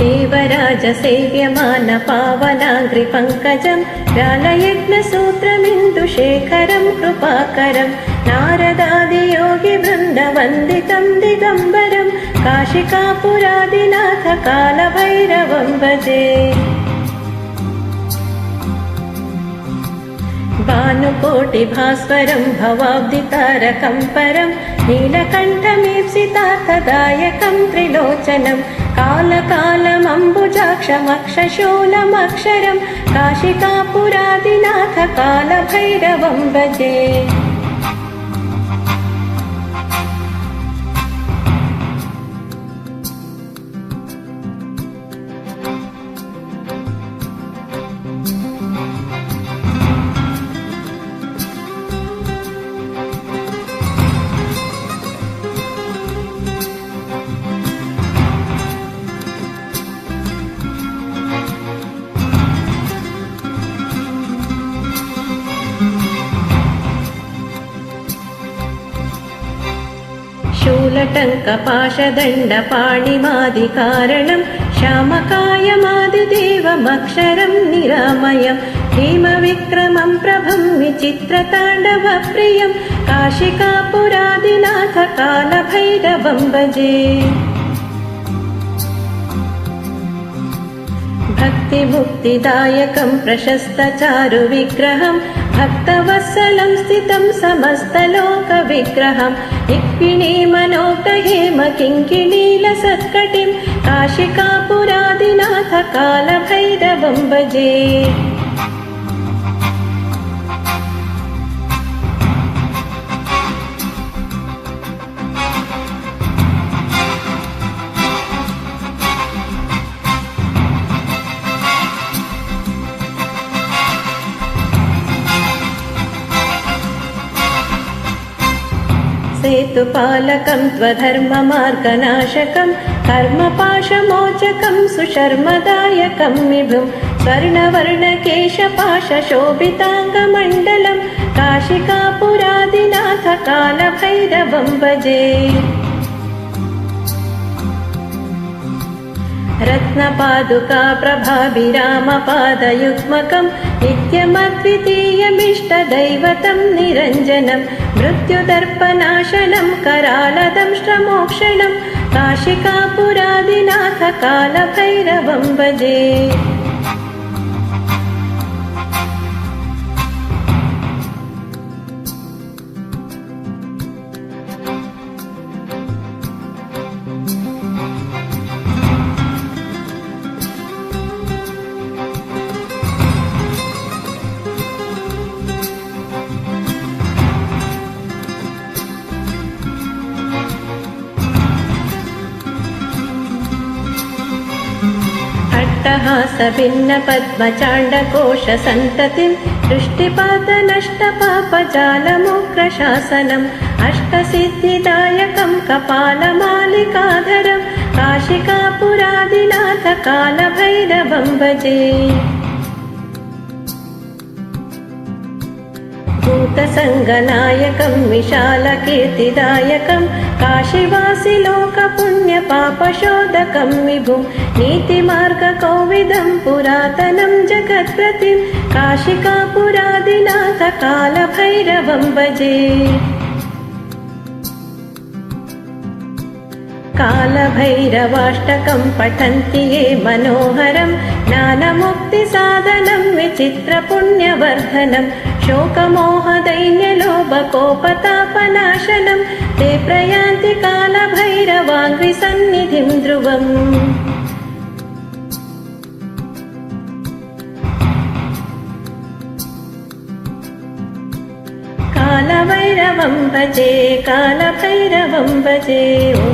देवराजसेव्यमान पावनाङ्घ्रिपङ्कजम् व्यालयज्ञसूत्रमिन्दुशेखरम् कृपाकरम् नारदादियोगिवृन्दवन्दितम् दिगम्बरम् काशिकापुरादिनाथ कालभैरवम् भजे भानुकोटिभास्वरम् भवाब्दितारकम् परम् नीलकण्ठमीप्सितार्थदायकम् त्रिलोचनम् कालकालमम्बुजाक्षमक्षशूलमक्षरम् काशिकापुरादिनाथ कालभैरवम् भजे शूलटङ्कपाशदण्डपाणिमादिकारणम् श्यामकायमादिदेवमक्षरम् निरामयम् विचित्रताण्डवप्रियम् काशिकापुरादिनाथ कालभैरवम् भजे। भक्तिमुक्तिदायकम् प्रशस्तचारुविग्रहम् भक्तवत्सलम् स्थितम् समस्तलोकविग्रहम् దిక్కిణీ మనోకహేమ కింకిణీల సత్కటిం కాశికాపురాదినాథ కాళభైరవం భజే. त्वधर्ममार्गनाशकम् कर्मपाशमोचकम् सुशर्मदायकम् विभुम् स्वर्णवर्णकेशपाशशोभिताङ्गमण्डलम् काशिकापुरादिनाथ कालभैरवम् भजे रत्नपादुका प्रभाभिरामपादयुग्मकम् नित्यमद्वितीयमिष्टदैवतम् निरञ्जनम् मृत्युदर्पनाशनम् करालदंष्ट्रमोक्षणम् काशिकापुरादिनाथ कालभैरवम् भजे अट्टहासभिन्नपद्मचाण्डकोशसन्ततिम् दृष्टिपातनष्टपापजालमुग्रशासनम् अष्टसिद्धिदायकम् कपालमालिकाधरम् काशिकापुरादिनाथ कालभैरवम् भजे भूतसङ्गनायकम् विशालकीर्तिदायकम् काशिवासि लोकपुण्यपापशोधकम् विभुम् नीतिमार्गकोविदम् पुरातनम् जगत्प्रतिम् काशिकापुरादिनाथ कालभैरवम् भजे। कालभैरवाष्टकम् पठन्ति ये मनोहरम् ज्ञानमुक्तिसाधनम् विचित्रपुण्यवर्धनम् शोकमोहदैन्यलोभकोपतापनाशनम् ते प्रयान्ति कालभैरवाङ्घ्रिसन्निधिम् ध्रुवम् कालभैरवम् भजे कालभैरवम् भजे ओ